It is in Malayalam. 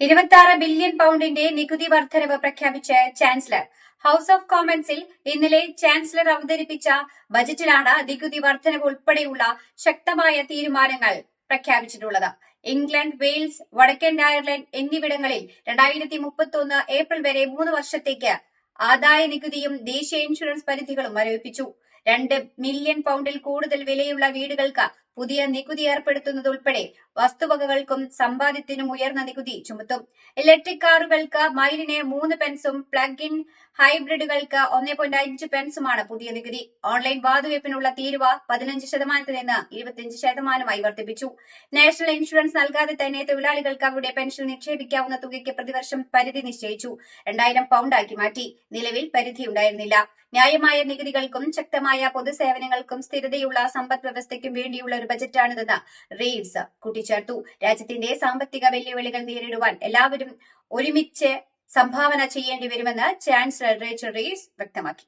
ഇരുപത്തി ആറ് ബില്യൺ പൗണ്ടിന്റെ നികുതി വർധനവ് പ്രഖ്യാപിച്ച് ചാൻസലർ. ഹൌസ് ഓഫ് കോമൺസിൽ ഇന്നലെ ചാൻസലർ അവതരിപ്പിച്ച ബജറ്റിലാണ് നികുതി വർധനവ് ഉൾപ്പെടെയുള്ള ശക്തമായ തീരുമാനങ്ങൾ പ്രഖ്യാപിച്ചിട്ടുള്ളത്. ഇംഗ്ലണ്ട് വെയിൽസ് വടക്കൻ അയർലൻഡ് എന്നിവിടങ്ങളിൽ രണ്ടായിരത്തി മുപ്പത്തൊന്ന് ഏപ്രിൽ വരെ മൂന്ന് വർഷത്തേക്ക് ആദായ നികുതിയും ദേശീയ ഇൻഷുറൻസ് പരിധികളും മരവിപ്പിച്ചു രണ്ട് മില്യൺ പൗണ്ടിൽ കൂടുതൽ വിലയുള്ള വീടുകൾക്ക് പുതിയ നികുതി ഏർപ്പെടുത്തുന്നത് ഉൾപ്പെടെ വസ്തുവകകൾക്കും സമ്പാദ്യത്തിനും ഉയർന്ന നികുതി ചുമത്തും. ഇലക്ട്രിക് കാറുകൾക്ക് മൈലിന് മൂന്ന് പെൻസും പ്ലഗ് ഇൻ ഹൈബ്രിഡുകൾക്ക് ഒന്നേ പോയിന്റ് അഞ്ച് പെൻസുമാണ് പുതിയ നികുതി. ഓൺലൈൻ വാതുവയ്പ്പിനുള്ള തീരുവ പതിനഞ്ച് ശതമാനത്തിൽ നിന്ന് ഇരുപത്തിയഞ്ച് ശതമാനമായി വർദ്ധിപ്പിച്ചു. നാഷണൽ ഇൻഷുറൻസ് നൽകാതെ തന്നെ തൊഴിലാളികൾക്ക് അവരുടെ പെൻഷൻ നിക്ഷേപിക്കാവുന്ന തുകയ്ക്ക് പ്രതിവർഷം പരിധി നിശ്ചയിച്ചു. രണ്ടായിരം പൗണ്ടാക്കി മാറ്റി. നിലവിൽ പരിധി ഉണ്ടായിരുന്നില്ല ന്യായമായ നികുതികൾക്കും ശക്തമായ പൊതുസേവനങ്ങൾക്കും സ്ഥിരതയുള്ള സമ്പദ് വ്യവസ്ഥയ്ക്കും വേണ്ടിയുള്ള ഒരു ബജറ്റാണിതെന്ന് റീവ്സ് കൂട്ടിച്ചേർത്തു. രാജ്യത്തിന്റെ സാമ്പത്തിക വെല്ലുവിളികൾ നേരിടുവാൻ എല്ലാവരും ഒരുമിച്ച് സംഭാവന ചെയ്യേണ്ടി വരുമെന്ന് ചാൻസലർ റേച്ചൽ റീവ്സ് വ്യക്തമാക്കി.